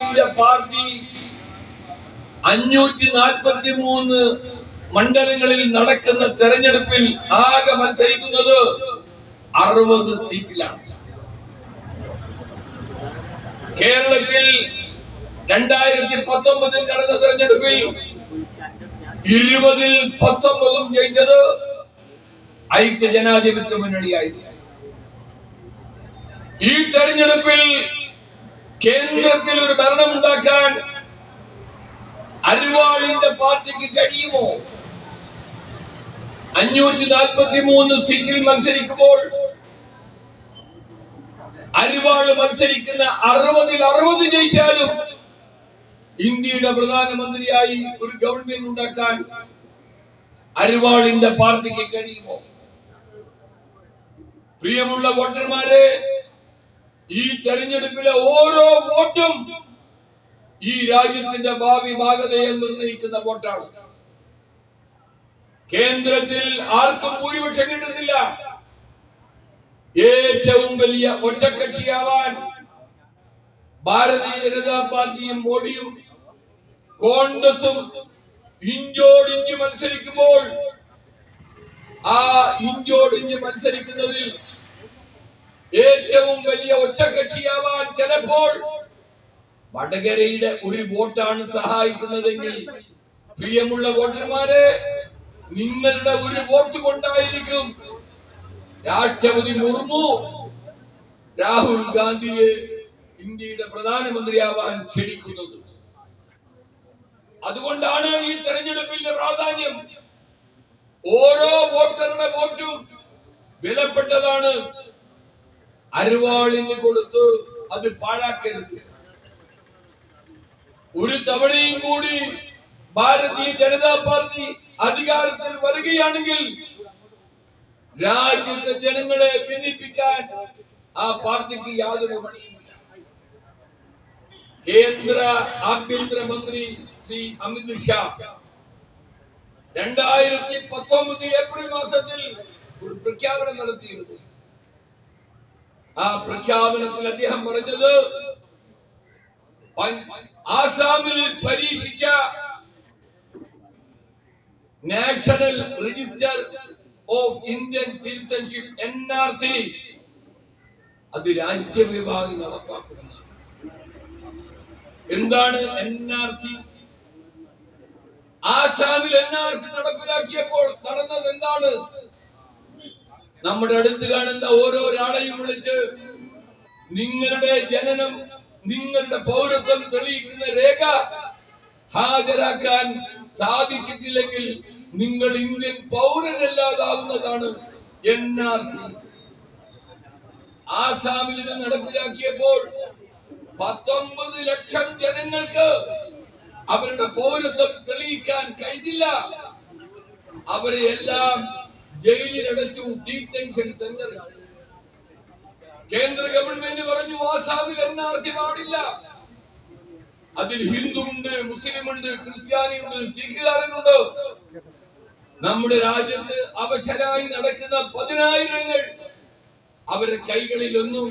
Party അഞ്ഞൂറ്റി നാൽപ്പത്തി മൂന്ന് മണ്ഡലങ്ങളിൽ നടക്കുന്ന തെരഞ്ഞെടുപ്പിൽ ആകെ മത്സരിക്കുന്നത് അറുപത് സീറ്റിലാണ്. കേരളത്തിൽ രണ്ടായിരത്തി പത്തൊമ്പതിൽ നടന്ന തെരഞ്ഞെടുപ്പിൽ ഇരുപതിൽ പത്തൊമ്പതും ജയിച്ചത് ഐക്യ ജനാധിപത്യ മുന്നണിയായി ഈ തെരഞ്ഞെടുപ്പിൽ കേന്ദ്രത്തിൽ ഒരു ഭരണം ഉണ്ടാക്കാൻ അരിവാളിന്റെ പാർട്ടിക്ക് കഴിയുമോ? അഞ്ഞൂറ്റി നാൽപ്പത്തി മൂന്ന് സീറ്റിൽ മത്സരിക്കുമ്പോൾ അരിവാൾ മത്സരിക്കുന്ന അറുപതിൽ അറുപത് ജയിച്ചാലും ഇന്ത്യയുടെ പ്രധാനമന്ത്രിയായി ഒരു ഗവൺമെന്റ് ഉണ്ടാക്കാൻ അരിവാളിന്റെ പാർട്ടിക്ക് കഴിയുമോ? പ്രിയമുള്ള വോട്ടർമാരെ ഈ തെരഞ്ഞെടുപ്പിലെ ഓരോ വോട്ടും ഈ രാജ്യത്തിന്റെ ഭാവി ഭാഗതയെ നിർണയിക്കുന്ന വോട്ടാണ്. കേന്ദ്രത്തിൽ ആർക്കും ഭൂരിപക്ഷം കിട്ടുന്നില്ല. ഏറ്റവും വലിയ ഒറ്റക്കക്ഷിയാവാൻ ഭാരതീയ ജനതാ പാർട്ടിയും മോഡിയും കോൺഗ്രസും ഇഞ്ചോടിഞ്ച് മത്സരിക്കുമ്പോൾ ആ ഇഞ്ചോടിഞ്ച് മത്സരിക്കുന്നതിൽ ഏറ്റവും വലിയ ഒറ്റകക്ഷിയാവാൻ ചിലപ്പോൾ വടകരയുടെ ഒരു വോട്ടാണ് സഹായിക്കുന്നതെങ്കിൽ പ്രിയമുള്ള വോട്ടർമാരെ നിങ്ങളുടെ ഒരു വോട്ട് കൊണ്ടായിരിക്കും രാഷ്ട്രപതി മുർമു രാഹുൽ ഗാന്ധിയെ ഇന്ത്യയുടെ പ്രധാനമന്ത്രിയാവാൻ ക്ഷണിക്കുന്നത്. അതുകൊണ്ടാണ് ഈ തെരഞ്ഞെടുപ്പിന്റെ പ്രാധാന്യം. ഓരോ വോട്ടറുടെ വോട്ടും വിലപ്പെട്ടതാണ്. അരുവാളിന് കൊടുത്തു അത് പാഴാക്കരുത്. ഒരു തവണയും കൂടി ഭാരതീയ ജനതാ പാർട്ടി അധികാരത്തിൽ വരികയാണെങ്കിൽ രാജ്യത്തെ ജനങ്ങളെ ഭിന്നിപ്പിക്കാൻ ആ പാർട്ടിക്ക് യാതൊരു പണിയുമില്ല. കേന്ദ്ര ആഭ്യന്തരമന്ത്രി ശ്രീ അമിത് ഷാ രണ്ടായിരത്തി പത്തൊമ്പത് ഏപ്രിൽ മാസത്തിൽ ഒരു പ്രഖ്യാപനം നടത്തിയിരുന്നു. ആ പ്രഖ്യാപനത്തിൽ അദ്ദേഹം പറഞ്ഞത് ആസാമിൽ പരീക്ഷിച്ച national register of Indian citizenship N R C അത് രാജ്യവിഭാഗം നടപ്പാക്കുന്നതാണ്. എന്താണ് എൻ ആർ സി ആസാമിൽ എൻ ആർ സി നടപ്പിലാക്കിയപ്പോൾ നടന്നത് എന്താണ് നമ്മുടെ അടുത്ത് കാണുന്ന ഓരോരാളെയും വിളിച്ച് നിങ്ങളുടെ ജനനം നിങ്ങളുടെ പൗരത്വം തെളിയിക്കുന്ന രേഖ ഹാജരാക്കാൻ സാധിച്ചിട്ടില്ലെങ്കിൽ നിങ്ങൾ ഇന്ത്യൻ പൗരനല്ലാതാവുന്നതാണ് എൻ ആർ സി. ആസാമിൽ ഇത് നടപ്പിലാക്കിയപ്പോൾ പത്തൊമ്പത് ലക്ഷം ജനങ്ങൾക്ക് അവരുടെ പൗരത്വം തെളിയിക്കാൻ കഴിഞ്ഞില്ല. അവരെ എല്ലാം ജയിലിലടച്ചു ഡീറ്റൻഷൻ സെന്റർ കേന്ദ്ര ഗവൺമെന്റ് പറഞ്ഞു ആസാമിൽ എൻ ആർ സി പാടില്ല. അതിൽ ഹിന്ദുവുണ്ട് മുസ്ലിമുണ്ട് ക്രിസ്ത്യാനിയുണ്ട് സിഖുകാരനുണ്ട്. നമ്മുടെ രാജ്യത്ത് അവശരായി നടക്കുന്ന പതിനായിരങ്ങൾ അവരുടെ കൈകളിൽ ഒന്നും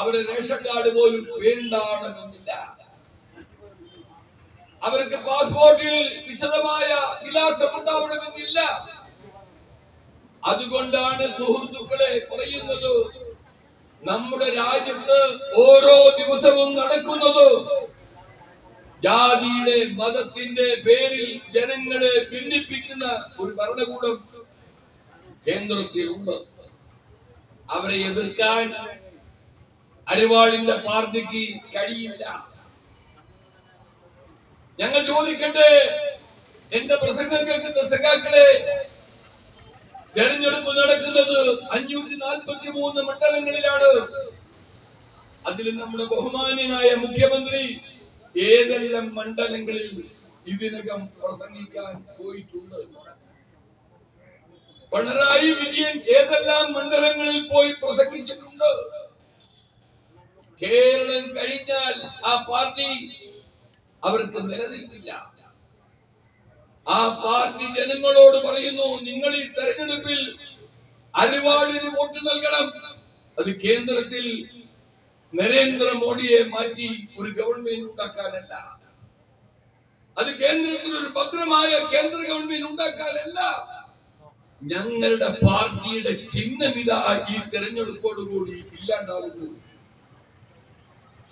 അവരുടെ റേഷൻ കാർഡ് പോലും പേരുണ്ടാവണമെന്നില്ല അവർക്ക് പാസ്പോർട്ടിൽ വിശദമായ വിലാസം ഉണ്ടാവണമെന്നില്ല അതുകൊണ്ടാണ് സുഹൃത്തുക്കളെ പറയുന്നത് നമ്മുടെ രാജ്യത്ത് ഓരോ ദിവസവും നടക്കുന്നത് ജാതിയുടെ മതത്തിന്റെ പേരിൽ ജനങ്ങളെ ഭിന്നിപ്പിക്കുന്ന ഒരു ഭരണകൂടം കേന്ദ്രത്തിലുണ്ട്. അവരെ എതിർക്കാൻ അരിവാളിന്റെ പാർട്ടിക്ക് കഴിയില്ല. ഞങ്ങൾ ചോദിക്കട്ടെ എന്റെ പ്രസംഗം കേൾക്കുന്ന സഖാക്കളെ തെരഞ്ഞെടുപ്പ് നടക്കുന്നത് അഞ്ഞൂറ്റി നാൽപ്പത്തി മൂന്ന് മണ്ഡലങ്ങളിലാണ്. അതിൽ നമ്മുടെ ബഹുമാന്യനായ മുഖ്യമന്ത്രി ഏതെല്ലാം മണ്ഡലങ്ങളിൽ ഇതിനകം പ്രസംഗിക്കാൻ പോയിട്ടുണ്ട് പിണറായി വിജയൻ ഏതെല്ലാം മണ്ഡലങ്ങളിൽ പോയി പ്രസംഗിച്ചിട്ടുണ്ട്? കേരളം കഴിഞ്ഞാൽ ആ പാർട്ടി അവർക്ക് നിലനിൽപ്പില്ല. ആ പാർട്ടി ജനങ്ങളോട് പറയുന്നു നിങ്ങൾ ഈ തെരഞ്ഞെടുപ്പിൽ അരിവാളിന് വോട്ട് നൽകണം. അത് കേന്ദ്രത്തിൽ നരേന്ദ്രമോദിയെ മാറ്റി ഒരു ഗവൺമെന്റ് ഉണ്ടാക്കാനല്ല. അത് കേന്ദ്രത്തിൽ ഒരു ഭദ്രമായ കേന്ദ്ര ഗവൺമെന്റ് ഉണ്ടാക്കാനല്ല. ഞങ്ങളുടെ പാർട്ടിയുടെ ചിഹ്നമിത ഈ തെരഞ്ഞെടുപ്പോടുകൂടി ഇല്ലാണ്ടാകുന്നു.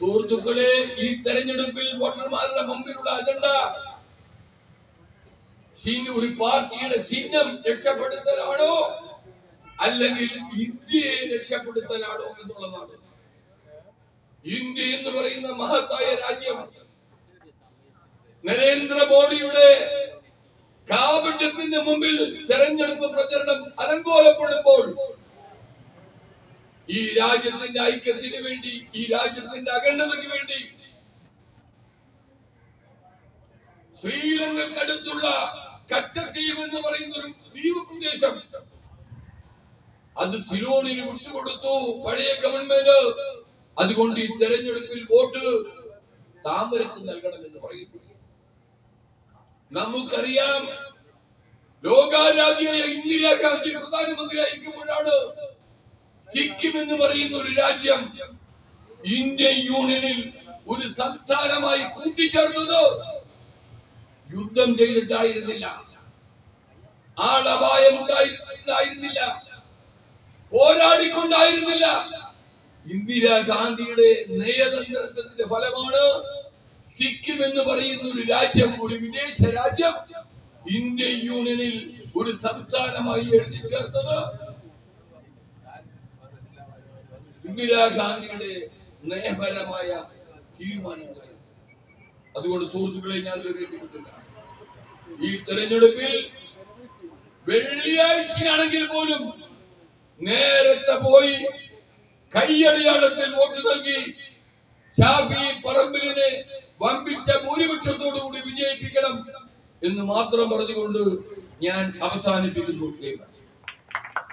സുഹൃത്തുക്കളെ ഈ തെരഞ്ഞെടുപ്പിൽ വോട്ടർമാരുടെ മുമ്പിലുള്ള അജണ്ട ഒരു പാർട്ടിയുടെ ചിഹ്നം രക്ഷപ്പെടുത്തലാണോ? അല്ലെങ്കിൽ ഇന്ത്യയെ രക്ഷപ്പെടുത്തലാണോ എന്നുള്ളതാണ്. ഇന്ത്യ എന്ന് പറയുന്ന മഹത്തായ രാജ്യം നരേന്ദ്രമോദിയുടെ കാപട്യത്തിന്റെ മുമ്പിൽ തെരഞ്ഞെടുപ്പ് പ്രചരണം അലങ്കോലപ്പെടുമ്പോൾ ഈ രാജ്യത്തിന്റെ ഐക്യത്തിന് വേണ്ടി ഈ രാജ്യത്തിന്റെ അഖണ്ഡതയ്ക്ക് വേണ്ടി ശ്രീലങ്കക്കടുത്തുള്ള കച്ചത്തീവ് എന്ന് പറയുന്ന ഒരു ദ്വീപ് പ്രദേശം അത് സിലോണിന് വിട്ടുകൊടുത്തു പഴയ ഗവൺമെന്റ്. അതുകൊണ്ട് ഈ തെരഞ്ഞെടുപ്പിൽ വോട്ട് താമരക്ക് നൽകണമെന്ന് പറയുന്നു. നമുക്കറിയാം ലോകാരാജ്യമായ ഇന്ദിരാഗാന്ധി പ്രധാനമന്ത്രി അയക്കുമ്പോഴാണ് സിക്കിം എന്ന് പറയുന്ന ഒരു രാജ്യം ഇന്ത്യൻ യൂണിയനിൽ ഒരു സംസ്ഥാനമായി കൂട്ടിച്ചേർത്തത്. യുദ്ധം ചെയ്തിട്ടായിരുന്നില്ല. ആളപായം ഉണ്ടായിരുന്നില്ല. പോരാടിക്കൊണ്ടായിരുന്നില്ല. ഇന്ദിരാഗാന്ധിയുടെ നയതന്ത്രത്തിന്റെ ഫലമാണ് സിക്കിം എന്ന് പറയുന്ന ഒരു രാജ്യം ഒരു വിദേശ രാജ്യം ഇന്ത്യൻ യൂണിയനിൽ ഒരു സംസ്ഥാനമായി എഴുതി ചേർത്തത് ഇന്ദിരാഗാന്ധിയുടെ നയപരമായ തീരുമാനങ്ങൾ അതുകൊണ്ട് സുഹൃത്തുക്കളെ ഞാൻ ദീർഘിപ്പിക്കുന്നില്ല ഈ തെരഞ്ഞെടുപ്പിൽ വെള്ളിയാഴ്ചയാണെങ്കിൽ പോലും നേരത്തെ പോയി കയ്യടയാളത്തിൽ വോട്ട് നൽകി ഷാഫി പറമ്പിലിനെ വമ്പിച്ച ഭൂരിപക്ഷത്തോടുകൂടി വിജയിപ്പിക്കണം എന്ന് മാത്രം പറഞ്ഞുകൊണ്ട് ഞാൻ അവസാനിപ്പിക്കുന്നു.